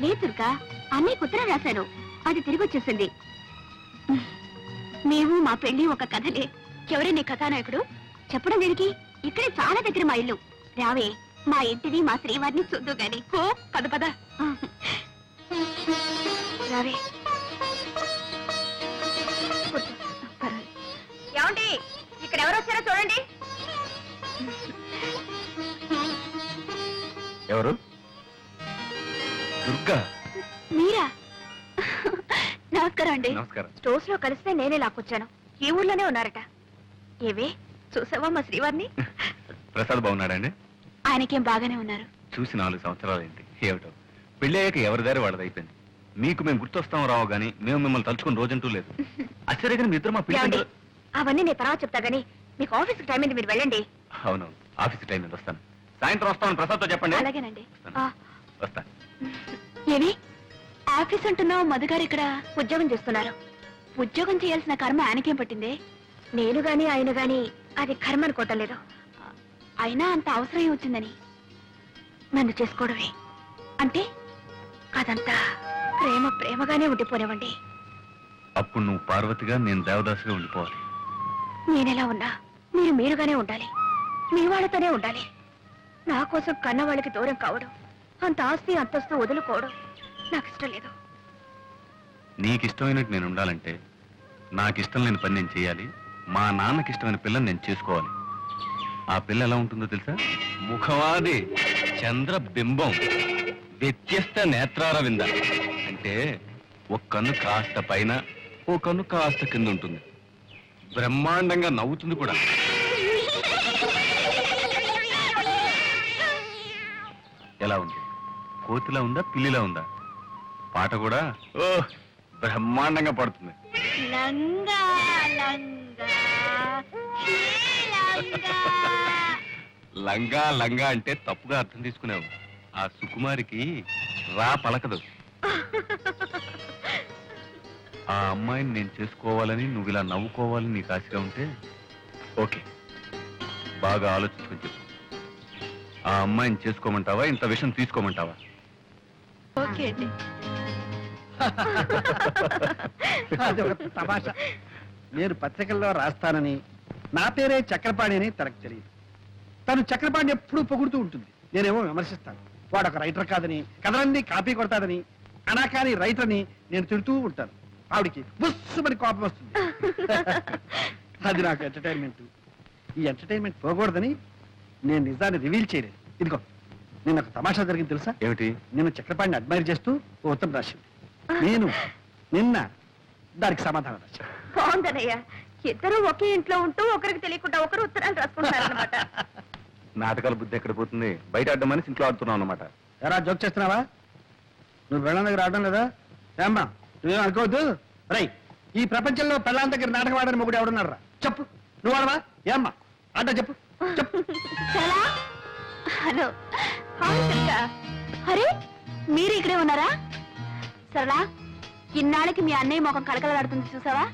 లేదు దుర్గా అన్నయ్య ఉత్తరం రాశాను అది తిరిగి వచ్చేసింది. మేము మా పెళ్ళి ఒక కథలే. ఎవరే నీ కథానాయకుడు? చెప్పడం దీనికి ఇక్కడే చాలా దగ్గర మా ఇల్లు. రావే మా ఇంటిని మా శ్రీవారిని చూద్దు గాని. ఓ పద పద. రావే. దుర్గా. మీరా? నమస్కారం అండి. నమస్కారం. స్టోర్స్లో కలిస్తే నేనే లాక్కొచ్చాను. ఈ ఊర్లోనే ఉన్నారట. ఏవే? చూసావా మా శ్రీవారిని? ప్రసాద్ బాగున్నాడండి ఆయనకేం బాగానే ఉన్నారు. చూసి నాలుగు సంవత్సరాలైంది ఏమిటో. పెళ్ళి అయ్యాక ఎవరి దారి వాళ్ళది అయిపోయింది. మీకు మేము గుర్తొస్తాం రావు గానీ మేము మిమ్మల్ని తలుచుకుని రోజంటూ లేదు. ఆశ్చర్యగా మీ ఇద్దరు మా ఏమండి? పిల్లలు అవన్నీ నేను తర్వాత చెప్తా గానీ మీకు ఆఫీస్ టైం అయింది మీరు వెళ్ళండి. అవును. ఆఫీస్ టైం మీద వస్తాను. సాయంత్రం వస్తామని ప్రసాద్తో చెప్పండి. అలాగేనండి. ఆ, ఆఫీస్ అంటున్నావు మధుగారు ఇక్కడ ఉద్యోగం చేస్తున్నారు. ఉద్యోగం చేయాల్సిన కర్మ ఆయనకేం పట్టిందే? నేను గాని ఆయన గాని అది కర్మ అనుకోవటం అయినా అంత అవసరం ఏం వచ్చిందని? నన్ను చేసుకోవడమే. అంటే అదంతా ప్రేమ ప్రేమగానే ఉండిపోనివ్వండి. అప్పుడు నువ్వు పార్వతిగా నేను దేవదాసుగా ఉండిపోవాలి. నేనెలా ఉన్నా మీరు మీరుగానే ఉండాలి. మీ వాళ్ళతోనే ఉండాలి. నా కోసం కన్న వాళ్ళకి దూరం కావడం అంత ఆస్తి అంతస్తు వదులుకోవడం నాకు ఇష్టం లేదు. నీకు ఇష్టమైనట్టు నేను ఉండాలంటే నాకు ఇష్టం లేని పని నేను చేయాలి. మా నాన్నకి ఇష్టమైన పిల్లని నేను చేసుకోవాలి. ఆ పిల్ల ఎలా ఉంటుందో తెలుసా? ముఖవాది చంద్రబింబం వ్యత్యస్త నేత్రారవింద. అంటే ఒక కన్ను కాస్త పైన ఓ కన్ను కాస్త కింద ఉంటుంది. బ్రహ్మాండంగా నవ్వుతుంది కూడా. ఎలా ఉంది? కోతిలా ఉందా? పిల్లిలా ఉందా? పాట కూడా? ఓ బ్రహ్మాండంగా పడుతుంది. లంగా లంగా లంగా లంగా అంటే తప్పుగా అర్థం తీసుకున్నావు ఆ సుకుమారికి రా పలకదు. ఆ అమ్మాయిని నేను చేసుకోవాలని నువ్వు ఇలా నవ్వుకోవాలని నీకు ఆశగా ఉంటే ఓకే. బాగా ఆలోచించుకొని చెప్పు. ఆ అమ్మాయిని చేసుకోమంటావా? ఇంత విషయం తీసుకోమంటావా? ఓకే అండి. అది ఒక తమాషా. నేను పత్రికల్లో రాస్తానని నా పేరే చక్రపాణి అని తనకు తెలియదు. తను చక్రపాణి ఎప్పుడూ పొగుడుతూ ఉంటుంది. నేనేమో విమర్శిస్తాను. వాడు ఒక రైటర్ కాదని కథలన్నీ కాపీ కొడతాదని అనాకాని రైటర్ని నేను తిడుతూ ఉంటాను. ఆవిడికి బుస్సుమని కోపం వస్తుంది. అది నాకు ఎంటర్టైన్మెంట్ ఈ ఎంటర్టైన్మెంట్ పోకూడదని నేను నిజాన్ని రివీల్ చేయలేదు. ఇదిగో. నేను ఒక తమాషా జరిగింది తెలుసా? ఏమిటి? నేను చక్రపాణిని అడ్మైర్ చేస్తూ ఓ ఉత్తరం రాసింది. నేను నిన్న దానికి సమాధానం రాశాను. బాగుందనయ్య ఇద్దరు ఒకే ఇంట్లో ఉంటూ ఒకరికి తెలియకుండా ఒకరు ఉత్తరాలు రాసుకుంటారన్నమాట నాటకాల బుద్ధి ఎక్కడ పోతుంది? బయట ఆడమని ఇంట్లో ఆడుతున్నావు అనమాట ఎరా జోక్ చేస్తున్నావా? నువ్వు పెళ్ళాం దగ్గర ఆడడం లేదా? ఏమ్మా నువ్వేం అనుకోవద్దు? రై ఈ ప్రపంచంలో పెళ్ళాం దగ్గర నాటకం ఆడని మొగుడు ఎవడున్నారా చెప్పు. నువ్వు ఆడవా? ఏమ్మా ఆట చెప్పు. చెప్పు. హలో. అరే మీరు ఇక్కడే ఉన్నారా? సరళా ఇన్నాళ్ళకి మీ అన్నయ్య ముఖం కలకలాడుతుంది చూసావా?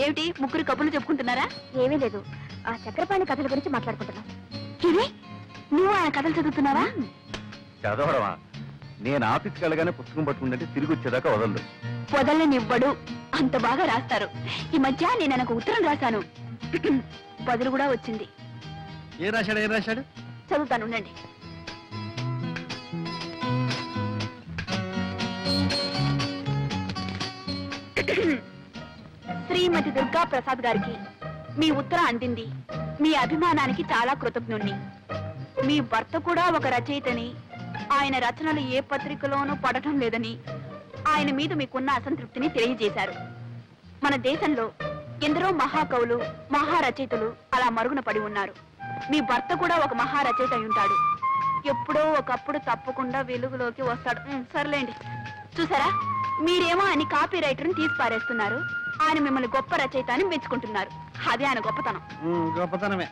ఏమిటి ముగ్గురు కబుర్లు చెప్పుకుంటున్నారా? ఏమీ లేదు. ఆ చక్రపాణి కథల గురించి మాట్లాడుకుంటున్నాం. ఇది నువ్వు ఆయన కథలు చదువుతున్నావా? చదవడమా? నేను ఆఫీస్కి వెళ్ళగానే పుస్తకం పట్టుకుంటే తిరిగి వచ్చేదాకా వదలదు వదలనివ్వడు. అంత బాగా రాస్తారు. ఈ మధ్య నేను ఆయనకు ఉత్తరం రాశాను. బదులు కూడా వచ్చింది. ఏం రాశాడు ఏం రాశాడు? చదువుతాను ఉండండి. శ్రీమతి దుర్గా ప్రసాద్ గారికి మీ ఉత్తరం అందింది. మీ అభిమానానికి చాలా కృతజ్ఞుణ్ణి. మీ భర్త కూడా ఒక రచయితని. ఆయన రచనలు ఏ పత్రికలోనూ పడటం లేదని ఆయన మీద మీకున్న అసంతృప్తిని తెలియజేశారు. మన దేశంలో ఎందరో మహాకవులు మహారచయితలు అలా మరుగున పడి ఉన్నారు. మీ భర్త కూడా ఒక మహారచయిత ఉంటాడు. ఎప్పుడో ఒకప్పుడు తప్పకుండా వెలుగులోకి వస్తాడు. సర్లేండి. చూసారా? మీరేమో ఆయన కాపీ రైటర్ని తీసి పారేస్తున్నారు ఆయన మిమ్మల్ని గొప్ప రచయిత అని మెచ్చుకుంటున్నారు. అదే ఆయన గొప్పతనం. ఉమ్, గొప్పతనమే.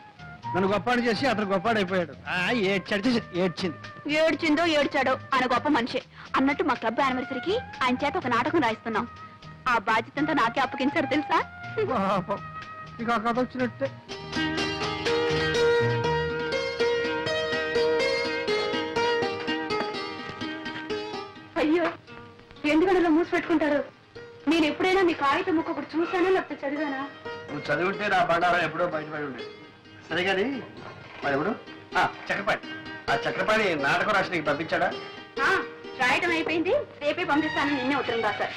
నన్ను గొప్పాడు చేసి అతను గొప్పాడు అయిపోయాడు ఆ, ఏడ్చాడు ఏడ్చింది. ఏడ్చిందో ఏడ్చాడో ఆయన గొప్ప మనిషి. అన్నట్టు మా క్లబ్ యానివర్సరీకి ఆయన చేత ఒక నాటకం రాయిస్తున్నాం. ఆ బాధ్యతంతా నాకే అప్పగించారు తెలుసా? పాపం. ఆ కథ వచ్చినట్టే. అయ్యో ఎందుకని అలా మూసి పెట్టుకుంటారు? నేను ఎప్పుడైనా మీ కాగితం ముక్క ఒకటి చూసానా లేకపోతే చదివానా? నువ్వు చదివితే నా బండారం ఎప్పుడో బయటపడి ఉండేది. సరే కానీ మరి ఎవడు ఆ, చక్రపాణి. ఆ చక్రపాణి నాటకం రాసి నీకు పంపించాడా? ఆ, రాయటం అయిపోయింది. రేపే పంపిస్తాను నిన్నే ఉత్తరం రాశారు.